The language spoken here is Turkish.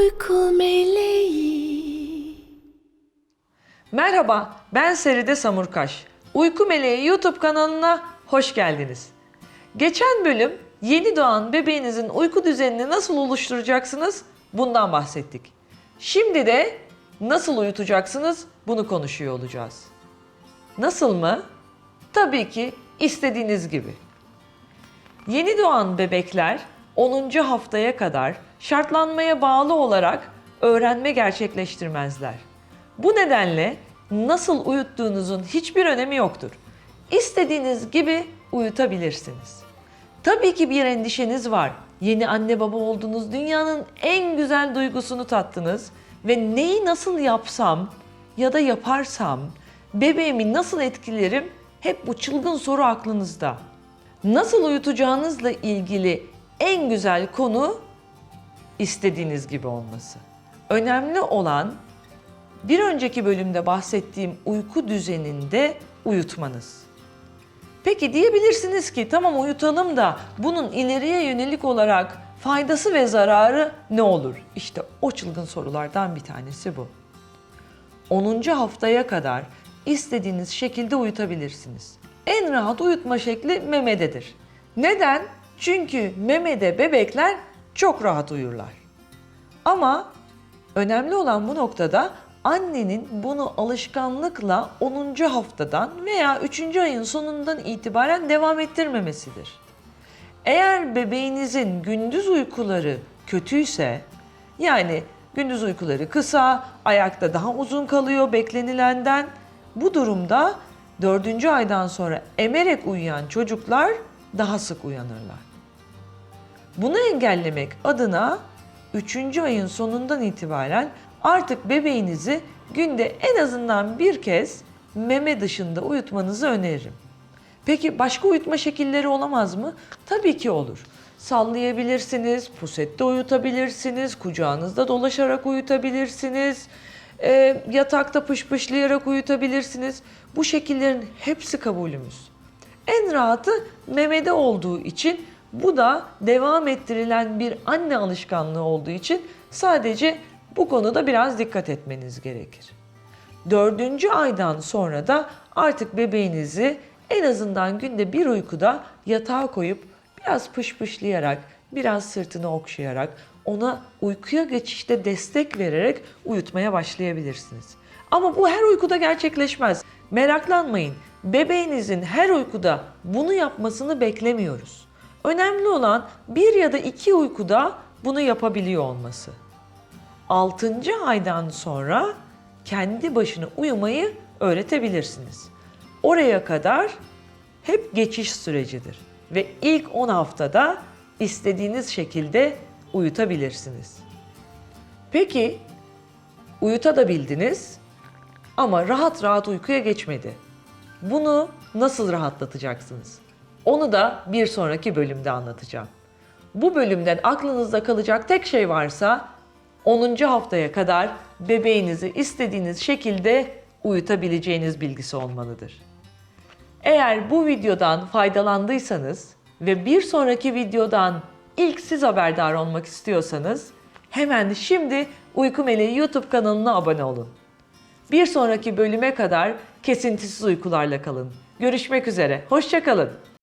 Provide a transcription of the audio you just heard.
Uyku meleği Merhaba, ben Seride Samurkaş. Uyku Meleği YouTube kanalına hoş geldiniz. Geçen bölüm yeni doğan bebeğinizin uyku düzenini nasıl oluşturacaksınız bundan bahsettik. Şimdi de nasıl uyutacaksınız bunu konuşuyor olacağız. Nasıl mı? Tabii ki istediğiniz gibi. Yeni doğan bebekler 10. haftaya kadar şartlanmaya bağlı olarak öğrenme gerçekleştirmezler. Bu nedenle nasıl uyuttuğunuzun hiçbir önemi yoktur. İstediğiniz gibi uyutabilirsiniz. Tabii ki bir endişeniz var. Yeni anne baba oldunuz, dünyanın en güzel duygusunu tattınız ve neyi nasıl yapsam ya da yaparsam bebeğimi nasıl etkilerim hep bu çılgın soru aklınızda. Nasıl uyutacağınızla ilgili en güzel konu istediğiniz gibi olması. Önemli olan bir önceki bölümde bahsettiğim uyku düzeninde uyutmanız. Peki diyebilirsiniz ki tamam uyutalım da bunun ileriye yönelik olarak faydası ve zararı ne olur? İşte o çılgın sorulardan bir tanesi bu. 10. haftaya kadar istediğiniz şekilde uyutabilirsiniz. En rahat uyutma şekli memededir. Neden? Çünkü memede bebekler çok rahat uyurlar. Ama önemli olan bu noktada annenin bunu alışkanlıkla 10. haftadan veya 3. ayın sonundan itibaren devam ettirmemesidir. Eğer bebeğinizin gündüz uykuları kötüyse, yani gündüz uykuları kısa, ayakta daha uzun kalıyor beklenilenden, bu durumda 4. aydan sonra emerek uyuyan çocuklar daha sık uyanırlar. Bunu engellemek adına 3. ayın sonundan itibaren artık bebeğinizi günde en azından bir kez meme dışında uyutmanızı öneririm. Peki başka uyutma şekilleri olamaz mı? Tabii ki olur. Sallayabilirsiniz, pusette uyutabilirsiniz, kucağınızda dolaşarak uyutabilirsiniz, e, yatakta pışpışlayarak uyutabilirsiniz. Bu şekillerin hepsi kabulümüz. En rahatı memede olduğu için bu da devam ettirilen bir anne alışkanlığı olduğu için sadece bu konuda biraz dikkat etmeniz gerekir. Dördüncü aydan sonra da artık bebeğinizi en azından günde bir uykuda yatağa koyup biraz pışpışlayarak, biraz sırtını okşayarak, ona uykuya geçişte destek vererek uyutmaya başlayabilirsiniz. Ama bu her uykuda gerçekleşmez. Meraklanmayın. Bebeğinizin her uykuda bunu yapmasını beklemiyoruz. Önemli olan bir ya da iki uykuda bunu yapabiliyor olması. 6. aydan sonra kendi başına uyumayı öğretebilirsiniz. Oraya kadar hep geçiş sürecidir ve ilk 10 haftada istediğiniz şekilde uyutabilirsiniz. Peki uyutabildiniz ama rahat rahat uykuya geçmedi. Bunu nasıl rahatlatacaksınız? Onu da bir sonraki bölümde anlatacağım. Bu bölümden aklınızda kalacak tek şey varsa 10. haftaya kadar bebeğinizi istediğiniz şekilde uyutabileceğiniz bilgisi olmalıdır. Eğer bu videodan faydalandıysanız ve bir sonraki videodan ilk siz haberdar olmak istiyorsanız hemen şimdi Uyku Meleği YouTube kanalına abone olun. Bir sonraki bölüme kadar kesintisiz uykularla kalın. Görüşmek üzere, hoşçakalın.